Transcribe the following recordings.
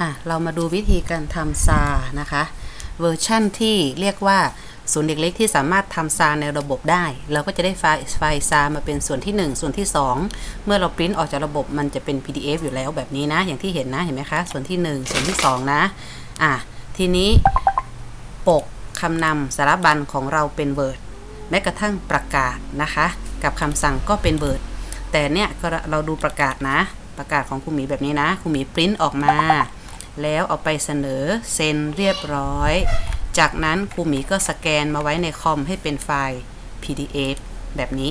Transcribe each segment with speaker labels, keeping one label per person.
Speaker 1: อะเรามาดูวิธีการทำซานะคะ เวอร์ชั่นที่เรียกว่าศูนย์เด็กเล็กที่สามารถทำซาในระบบได้ เราก็จะได้ไฟล์ไฟล์ซามาเป็นส่วนที่ 1 ส่วนที่ 2 เมื่อเราปริ้นออกจากระบบมันจะเป็น PDF อยู่แล้วแบบนี้นะ อย่างที่เห็นนะเห็นไหมคะ ส่วนที่ 1 ส่วนที่ 2 นะอะทีนี้ปกคำนำสารบัญของเราเป็น Word แม้กระทั่งประกาศนะคะ กับคำสั่งก็เป็น Word แต่เนี่ยเราดูประกาศนะ ประกาศของครูหมีแบบนี้นะครูหมีปริ้นออกมา แล้วเอาไปเสนอเซ็นเรียบร้อย จากนั้นครูหมีก็สแกนมาไว้ในคอมให้เป็นไฟล์ PDF แบบนี้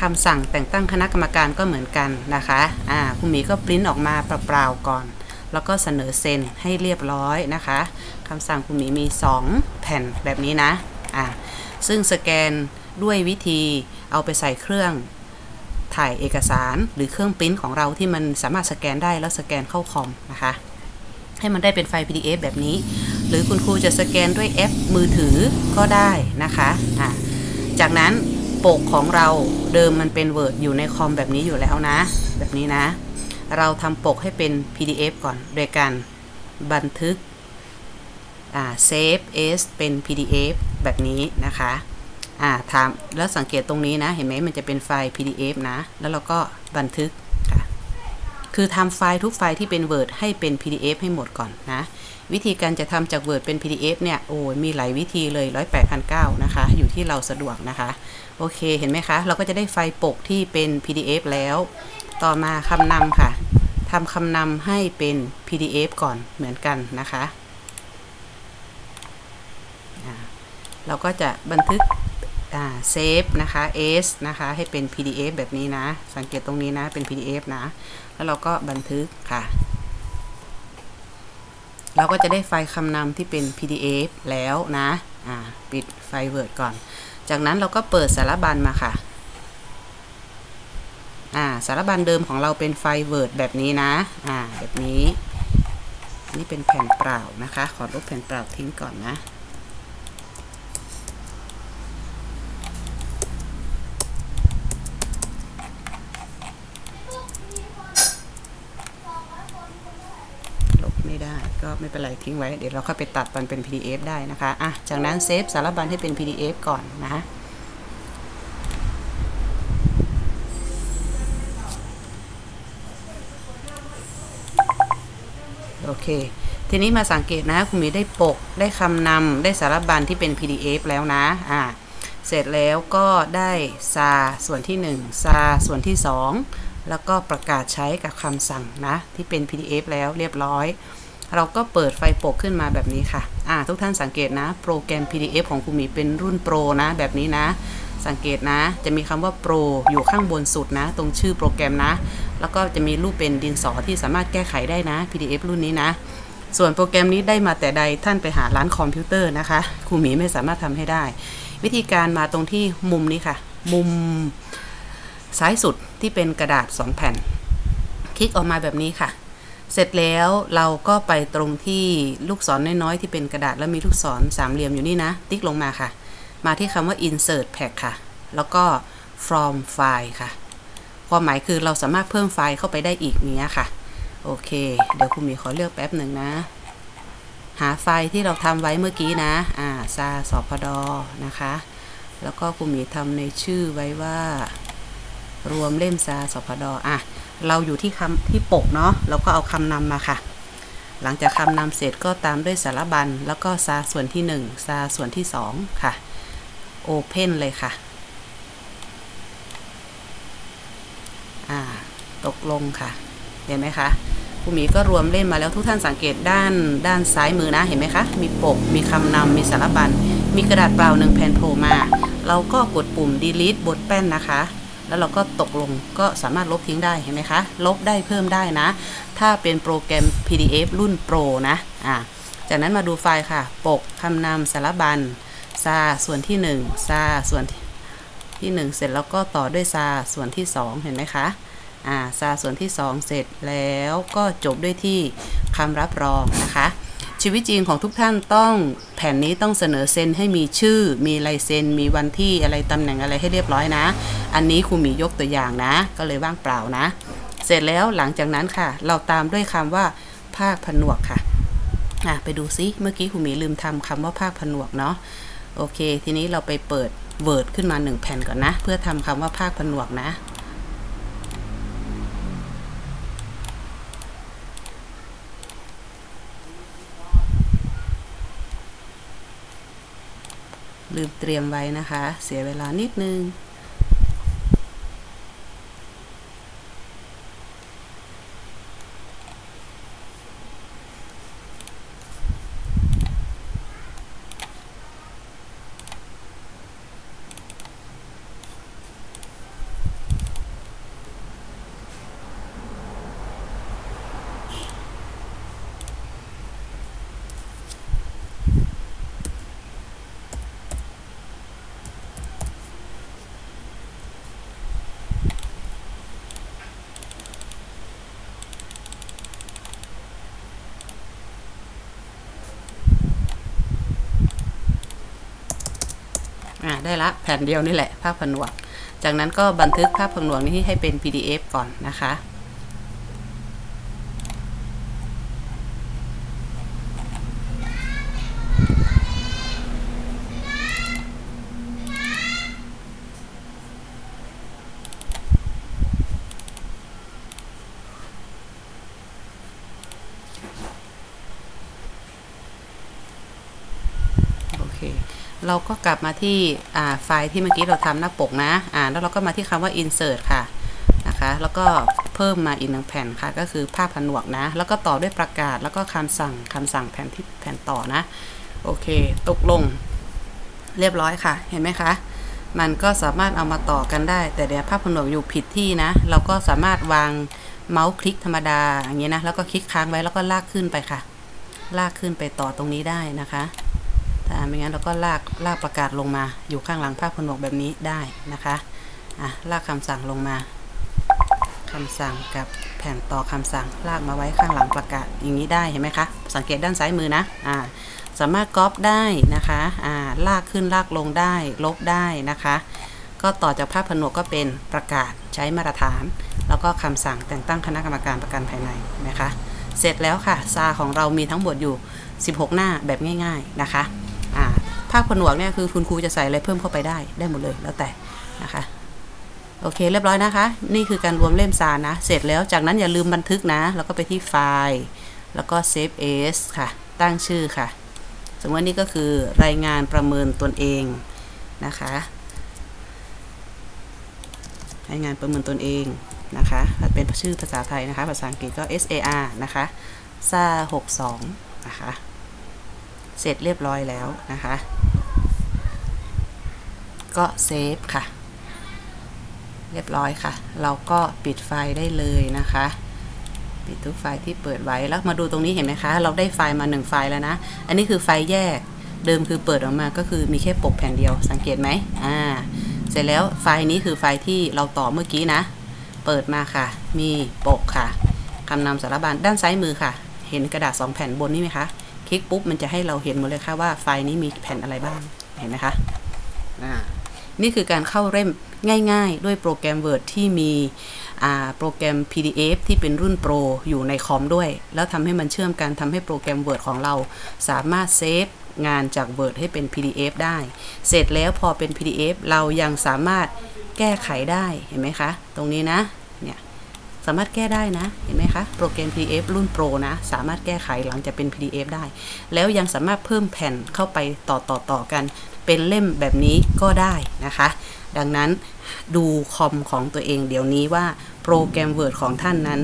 Speaker 1: คำสั่งแต่งตั้งคณะกรรมการก็เหมือนกันนะคะอ่าครูหมีก็ปริ้นออกมาเปล่าๆก่อน แล้วก็เสนอเซ็นให้เรียบร้อยนะคะคำสั่งครูหมีมี 2 แผ่นแบบนี้นะอ่าซึ่งสแกนด้วยวิธีเอาไปใส่เครื่องถ่ายเอกสารหรือเครื่องปริ้นของเราที่มันสามารถสแกนได้แล้วสแกนเข้าคอมนะคะ ให้มันได้เป็นไฟล์ PDF แบบนี้ หรือคุณครูจะสแกนด้วยแอปมือถือก็ได้นะคะะจากนั้นปกของเราเดิมมันเป็น Word อยู่ในคอมแบบนี้อยู่แล้วนะ แบบนี้นะ เราทำปกให้เป็น PDF ก่อน โดยการบันทึกอ่า save as เป็น PDF แบบนี้นะคะอ่าถามแล้วสังเกตตรงนี้นะ เห็นไหมมันจะเป็นไฟล์ PDF นะ แล้วเราก็บันทึก คือทำไฟล์ทุกไฟล์ที่เป็น Word ให้เป็น PDF ให้หมดก่อนนะ วิธีการจะทำจาก Word เป็น PDF เนี่ย โอ้ยมีหลายวิธีเลยร้อยแปดพันเก้านะคะ อยู่ที่เราสะดวกนะคะ โอเค เห็นไหมคะ เราก็จะได้ไฟล์ปกที่เป็น PDF แล้ว ต่อมาคำนำค่ะทำคำนำให้เป็น PDF ก่อนเหมือนกันนะคะ เราก็จะบันทึก เซฟนะคะ s นะคะให้เป็น pdf แบบนี้นะ สังเกตตรงนี้นะเป็น pdf นะ แล้วเราก็บันทึกค่ะ เราก็จะได้ไฟล์คำนำที่เป็น pdf แล้วนะอ่าปิดไฟล์ word ก่อน จากนั้นเราก็เปิดสารบัญมาค่ะอ่าสารบัญเดิมของเราเป็นไฟล์ word แบบนี้นะอ่าแบบนี้นี่เป็นแผ่นเปล่านะคะ ขอลบแผ่นเปล่าทิ้งก่อนนะ ลบ ไม่ได้ก็ไม่เป็นไรทิ้งไว้ เดี๋ยวเราค่อยไปตัดมันเป็น PDF ได้นะคะอะจากนั้นเซฟสารบัญให้เป็น PDF ก่อนนะโอเค ทีนี้มาสังเกตนะคุณมีได้ปก ได้คำนำ ได้สารบัญที่เป็น PDF แล้วนะ อ่า เสร็จแล้วก็ได้ซาส่วนที่ 1ซาส่วนที่ 2 แล้วก็ประกาศใช้กับคำสั่งนะ ที่เป็น PDF แล้วเรียบร้อย เราก็เปิดไฟปกขึ้นมาแบบนี้ค่ะ อ่า ทุกท่านสังเกตนะ โปรแกรม PDF ของคุณหมีเป็นรุ่นโปรนะ แบบนี้นะ สังเกตนะ จะมีคำว่าโปรอยู่ข้างบนสุดนะ ตรงชื่อโปรแกรมนะ แล้วก็จะมีรูปเป็นดินสอที่สามารถแก้ไขได้นะ PDF รุ่นนี้นะ ส่วนโปรแกรมนี้ได้มาแต่ใดท่านไปหาร้านคอมพิวเตอร์นะคะครูหมีไม่สามารถทำให้ได้ วิธีการมาตรงที่มุมนี้ค่ะ มุมซ้ายสุดที่เป็นกระดาษ 2 แผ่น คลิกออกมาแบบนี้ค่ะ เสร็จแล้วเราก็ไปตรงที่ลูกศรน้อยๆที่เป็นกระดาษแล้วมีลูกศรสามเหลี่ยมอยู่นี่นะ ติ๊กลงมาค่ะ มาที่คำว่า insert pack ค่ะ แล้วก็ from file ค่ะ ความหมายคือเราสามารถเพิ่มไฟล์เข้าไปได้อีกเนี้ยค่ะ โอเค เดี๋ยวคุณหมีขอเลือกแป๊บหนึ่งนะ หาไฟล์ที่เราทำไว้เมื่อกี้นะ อ่าซาสพดนะคะ แล้วก็คุณหมีทำในชื่อไว้ว่า รวมเล่มซาสพดอะ เราอยู่ที่คำที่ปกเนาะเราก็เอาคำนำมาค่ะ หลังจากคำนำเสร็จก็ตามด้วยสารบัญ แล้วก็ซาส่วนที่ 1 ซาส่วนที่ 2 ค่ะโอเพนเลยค่ะ อ่า ตกลงค่ะ เห็นไหมคะครูหมีก็รวมเล่นมาแล้วทุกท่านสังเกตด้านด้านซ้ายมือนะเห็นไหมคะ มีปก มีคำนำมีสารบัญ มีกระดาษเปล่าหนึ่งแผ่นโผล่มา เราก็กดปุ่ม delete บนแป้นนะคะ แล้วเราก็ตกลงก็สามารถลบทิ้งได้เห็นไหมคะ ลบได้เพิ่มได้นะ ถ้าเป็นโปรแกรม PDF รุ่นโปรนะอ่าจากนั้นมาดูไฟล์ค่ะ ปกคำนำสารบัญซาส่วนที่ 1ซาส่วนที่ 1 เสร็จแล้วก็ต่อด้วยซาส่วนที่ 2 เห็นไหมคะอ่าซาส่วนที่ 2 เสร็จแล้วก็จบด้วยที่คำรับรองนะคะ ชีวิตจริงของทุกท่านต้องแผ่นนี้ต้องเสนอเซ็นให้มีชื่อ มีลายเซ็น มีวันที่อะไรตำแหน่งอะไรให้เรียบร้อยนะ อันนี้ครูหมียกตัวอย่างนะ ก็เลยว่างเปล่านะ เสร็จแล้วหลังจากนั้นค่ะ เราตามด้วยคำว่าภาคผนวกค่ะอะไปดูซิเมื่อกี้คุณหมีลืมทำคำว่าภาคผนวกเนาะโอเค ทีนี้เราไปเปิด Word ขึ้นมาหนึ่งแผ่นก่อนนะ เพื่อทำคำว่าภาคผนวกนะ ลืมเตรียมไว้นะคะ เสียเวลานิดนึง ได้ละแผ่นเดียวนี่แหละภาพผนวก จากนั้นก็บันทึกภาพผนวกนี้ให้เป็น PDF ก่อนนะคะ โอเค เราก็กลับมาที่ไฟล์ที่เมื่อกี้เราทำหน้าปกนะอ่าแล้วเราก็มาที่คำว่า insert ค่ะนะคะ แล้วก็เพิ่มมาอีกหนึ่งแผ่นค่ะ ก็คือภาพผนวกนะ แล้วก็ต่อด้วยประกาศ แล้วก็คำสั่งคำสั่งแผ่นที่แผ่นต่อนะ โอเค ตกลง เรียบร้อยค่ะ เห็นไหมคะ มันก็สามารถเอามาต่อกันได้ แต่เดี๋ยวภาพผนวกอยู่ผิดที่นะ เราก็สามารถวางเมาส์คลิกธรรมดาอย่างนี้นะ แล้วก็คลิกค้างไว้แล้วก็ลากขึ้นไปค่ะ ลากขึ้นไปต่อตรงนี้ได้นะคะ ถ้าไม่งั้นเราก็ลากลากประกาศลงมา อยู่ข้างหลังภาพผนวกแบบนี้ได้นะคะอะลากคำสั่งลงมาคำสั่งกับแผ่นต่อคำสั่งลากมาไว้ข้างหลังประกาศอย่างนี้ได้เห็นไหมคะสังเกตด้านซ้ายมือนะอ่าสามารถก๊อปได้นะคะอ่าลากขึ้นลากลงได้ลบได้นะคะ ก็ต่อจากภาพผนวกก็เป็นประกาศใช้มาตรฐาน แล้วก็คำสั่งแต่งตั้งคณะกรรมการประกันภายในนะคะ เสร็จแล้วค่ะซาของเรามีทั้งหมดอยู่ 16 หน้าแบบง่าย ๆนะคะาภาคผนวกเนี่ยคือคุณครูจะใส่อะไรเพิ่มเข้าไปได้ได้หมดเลยแล้วแต่นะคะโอเคเรียบร้อยนะคะ นี่คือการรวมเล่มซานะ เสร็จแล้วจากนั้นอย่าลืมบันทึกนะ แล้วก็ไปที่ไฟล์ แล้วก็ save as ค่ะ ตั้งชื่อค่ะ สมมติว่านี่ก็คือรายงานประเมินตนเองนะคะ รายงานประเมินตนเองนะคะ เป็นชื่อภาษาไทยนะคะ ภาษาอังกฤษก็ SAR นะคะซา62 นะคะ เสร็จเรียบร้อยแล้วนะคะ ก็เซฟค่ะ เรียบร้อยค่ะ เราก็ปิดไฟได้เลยนะคะปิดทุกไฟล์ที่เปิดไว้แล้วมาดูตรงนี้เห็นไหมคะ เราได้ไฟล์มา1ไฟล์แล้วนะ อันนี้คือไฟล์แยกเดิมคือเปิดออกมาก็คือมีแค่ปกแผ่นเดียวสังเกตไหมอ่าเสร็จแล้วไฟล์นี้คือไฟล์ที่เราต่อเมื่อกี้นะ เปิดมาค่ะ มีปกค่ะคำนำสารบัญด้านซ้ายมือค่ะ เห็นกระดาษ 2 แผ่นบนนี่ไหมคะ ลิกปุ๊บมันจะให้เราเห็นหมดเลยค่ะว่าไฟล์นี้มีแผ่นอะไรบ้างเห็นไหมคะอ่านี่คือการเข้าเล่มง่ายๆ ด้วยโปรแกรม Word ที่มีอ่าโปรแกรม PDF ที่เป็นรุ่นโปรอยู่ในคอมด้วย แล้วทำให้มันเชื่อมกันทำให้โปรแกรม Word ของเราสามารถเซฟงานจาก Word ให้เป็น PDF ได้ เสร็จแล้วพอเป็น PDF เรายังสามารถแก้ไขได้เห็นไหมคะ ตรงนี้นะเนี่ย สามารถแก้ได้นะ เห็นไหมคะ โปรแกรม PDF รุ่นโปรนะ สามารถแก้ไขหลังจากเป็น PDF ได้ แล้วยังสามารถเพิ่มแผ่นเข้าไปต่อต่อต่อกัน เป็นเล่มแบบนี้ก็ได้นะคะ ดังนั้นดูคอมของตัวเองเดี๋ยวนี้ว่าโปรแกรม Word ของท่านนั้น